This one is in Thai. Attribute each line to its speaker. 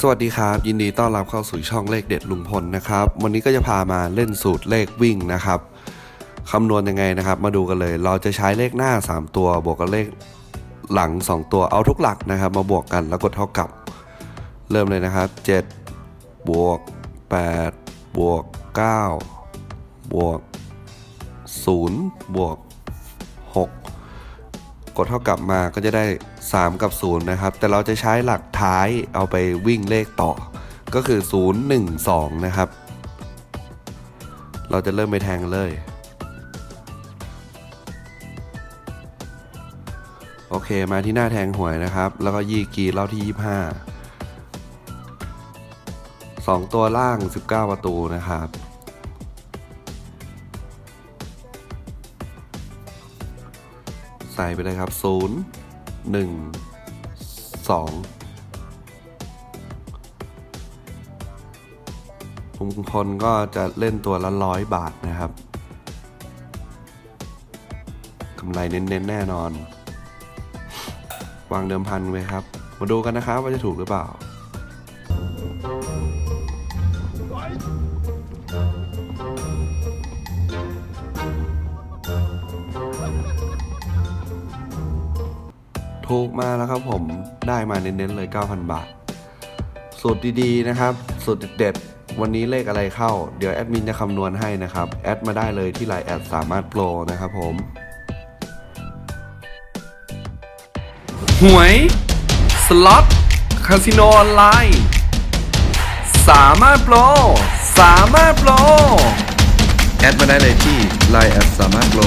Speaker 1: สวัสดีครับ ยินดีต้อนรับเข้าสู่ช่องเลขเด็ดลุงพลนะครับ วันนี้ก็จะพามาเล่นสูตรเลขวิ่งนะครับคำนวณยังไงนะครับ มาดูกันเลย เราจะใช้เลขหน้า 3 ตัวบวกกับเลขหลัง 2 ตัวเอาทุกหลักนะครับ มาบวกกันแล้วกดเท่ากับ เริ่มเลยนะครับ 7 บวก 8 บวก 9 บวก 0 บวก 6 กดเท่ากับมาก็จะได้ 3 กับ 0 นะครับ แต่เราจะใช้หลักท้ายเอาไปวิ่งเลขต่อ ก็คือ 0 1 2 นะครับ เราจะเริ่มไปแทงเลย โอเคมาที่หน้าแทงหวยนะครับ แล้วก็ยีกีรอบที่ 25 2 ตัวล่าง 19 ประตูนะครับ ใส่ไปเลยครับ 0 1 2ลุงพลก็จะเล่นตัวละร้อยบาทนะครับกำไรเน้นๆแน่นอน วางเดิมพันไว้ครับ มาดูกันนะครับว่าจะถูกหรือเปล่า ถูกมาแล้วครับผมได้มาเน้นๆเลย 9,000 บาท สูตรดีๆนะครับ สูตรเด็ดๆวันนี้เลขอะไรเข้า เดี๋ยวแอดมินจะคำนวณให้นะครับ แอดมาได้เลยที่ไลน์แอดสามารถโปรนะครับผม
Speaker 2: หวย สล็อต คาสิโนออนไลน์ สามารถโปร สามารถโปร
Speaker 1: แอดมาได้เลยที่ไลน์แอดสามารถโปร